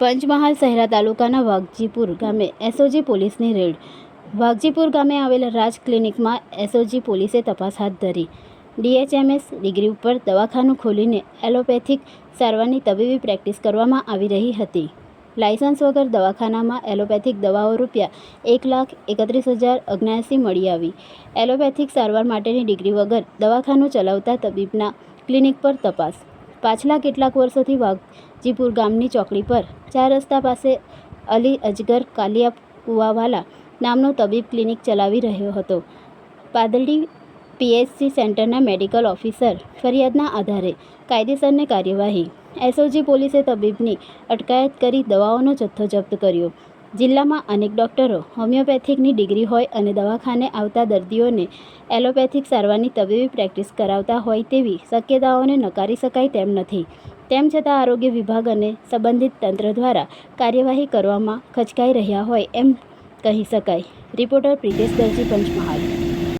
પંચમહાલ શહેરા તાલુકાના વાઘજીપુર ગામે એસઓજી પોલીસની રેડ. વાઘજીપુર ગામે આવેલા રાજ ક્લિનિકમાં એસઓજી પોલીસે તપાસ હાથ ધરી. ડીએચએમએસ ડિગ્રી ઉપર દવાખાનું ખોલીને એલોપેથિક સારવારની તબીબી પ્રેક્ટિસ કરવામાં આવી રહી હતી. લાયસન્સ વગર દવાખાનામાં એલોપેથિક દવાઓ રૂપિયા એક લાખ એકત્રીસ હજાર અગ્યાસી મળી આવી. એલોપેથિક સારવાર માટેની ડિગ્રી વગર દવાખાનું ચલાવતા તબીબના ક્લિનિક પર તપાસ. પાછલા કેટલાક વર્ષોથી વાઘજીપુર ગામની ચોકડી પર ચાર રસ્તા પાસે અલી અજગર કાલિયા કુવાવાલા નામનો તબીબ ક્લિનિક ચલાવી રહ્યો હતો. પાદરડી પીએચસી સેન્ટરના મેડિકલ ઓફિસર ફરિયાદના આધારે કાયદેસરની કાર્યવાહી. એસઓજી પોલીસે તબીબની અટકાયત કરી દવાઓનો જથ્થો જપ્ત કર્યો. જિલ્લામાં અનેક ડોક્ટરો હોમિયોપેથિકની ડિગ્રી હોય અને દવાખાને આવતા દર્દીઓને એલોપેથિક સારવારની તબીબી પ્રેક્ટિસ કરાવતા હોય તેવી શક્યતાઓને નકારી શકાય તેમ નથી. તેમ છતાં આરોગ્ય વિભાગ અને સંબંધિત તંત્ર દ્વારા કાર્યવાહી કરવામાં ખચકાઈ રહ્યા હોય એમ કહી શકાય. રિપોર્ટર પ્રિતેશ દરજી પંચમહાલ.